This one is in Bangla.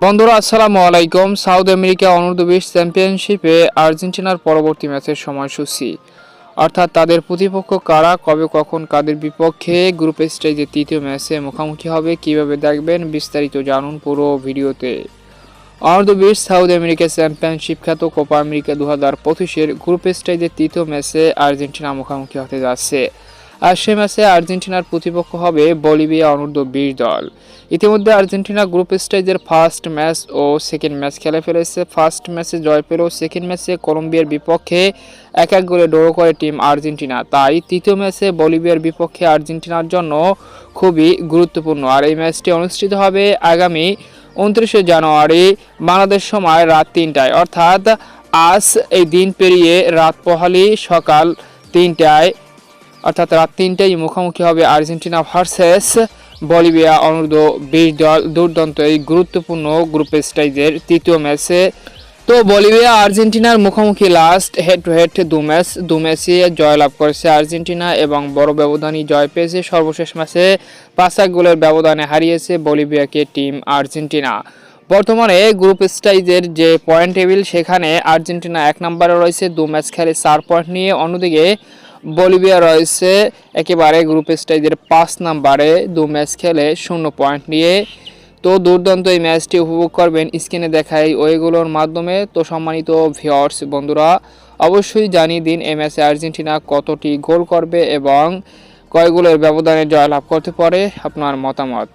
বন্ধুরা, আসসালামু আলাইকুম। সাউথ আমেরিকা অনূর্ধ্ব বিশ চ্যাম্পিয়নশিপে আর্জেন্টিনার পরবর্তী ম্যাচের সময়সূচি। অর্থাৎ তাদের প্রতিপক্ষ কারা, কবে, কখন, কাদের বিপক্ষে, গ্রুপ স্টেজে তৃতীয় ম্যাচে মুখোমুখি হবে, কীভাবে দেখবেন, বিস্তারিত জানুন পুরো ভিডিওতে। অনূর্ধ্ব বিশ সাউথ আমেরিকা চ্যাম্পিয়নশিপ খ্যাত কোপা আমেরিকা দু হাজার পঁচিশের গ্রুপ স্টেজে তৃতীয় ম্যাচে আর্জেন্টিনা মুখোমুখি হতে যাচ্ছে। আর সে ম্যাচে আর্জেন্টিনার প্রতিপক্ষ হবে বলিভিয়া অনূর্ধ্ব বিশ দল। ইতিমধ্যে আর্জেন্টিনা গ্রুপ স্টেজের ফার্স্ট ম্যাচ ও সেকেন্ড ম্যাচ খেলে ফেলেছে। ফার্স্ট ম্যাচে জয় পেলেও সেকেন্ড ম্যাচে কলম্বিয়ার বিপক্ষে এক এক গোলে ড্র করে টিম আর্জেন্টিনা। তাই তৃতীয় ম্যাচে বলিভিয়ার বিপক্ষে আর্জেন্টিনার জন্য খুবই গুরুত্বপূর্ণ। আর এই ম্যাচটি অনুষ্ঠিত হবে আগামী উনত্রিশে জানুয়ারি বাংলাদেশ সময় রাত তিনটায়। অর্থাৎ আজ এই দিন পেরিয়ে রাত পোহালি সকাল তিনটায় অর্থাৎ রাত তিনটায় মুখোমুখি হবে আর্জেন্টিনা ভার্সেস। বলিভিয়া অনূর্ধ্ব বিশ দল দুর্দান্ত এই গুরুত্বপূর্ণ গ্রুপ স্টেজের তৃতীয় ম্যাচে। তো বলিভিয়া আর্জেন্টিনার মুখোমুখি লাস্ট হেড টু হেড দু ম্যাচ, দু ম্যাচে জয়লাভ করেছে আর্জেন্টিনা এবং বড় ব্যবধানই জয় পেয়েছে সর্বশেষ ম্যাচে। পাঁচ এক গোলের ব্যবধানে হারিয়েছে বলিভিয়াকে টিম আর্জেন্টিনা। বর্তমানে গ্রুপ স্টাইজের যে পয়েন্ট টেবিল সেখানে আর্জেন্টিনা এক নম্বরে রয়েছে, দু ম্যাচ খেলে চার পয়েন্ট নিয়ে। অন্যদিকে বলিভিয়া রয়েছে একেবারে গ্রুপ স্টেজের পাঁচ নাম্বারে। দু ম্যাচ খেলে শূন্য পয়েন্ট নিয়ে। তো দুর্দান্ত এই ম্যাচটি উপভোগ করবেন স্ক্রিনে দেখাই ওইগুলোর মাধ্যমে। তো সম্মানিত ভিওর্স বন্ধুরা, অবশ্যই জানিয়ে দিন এই ম্যাচে আর্জেন্টিনা কতটি গোল করবে এবং কয় গোলের ব্যবধানে জয়লাভ করতে পারে আপনার মতামত।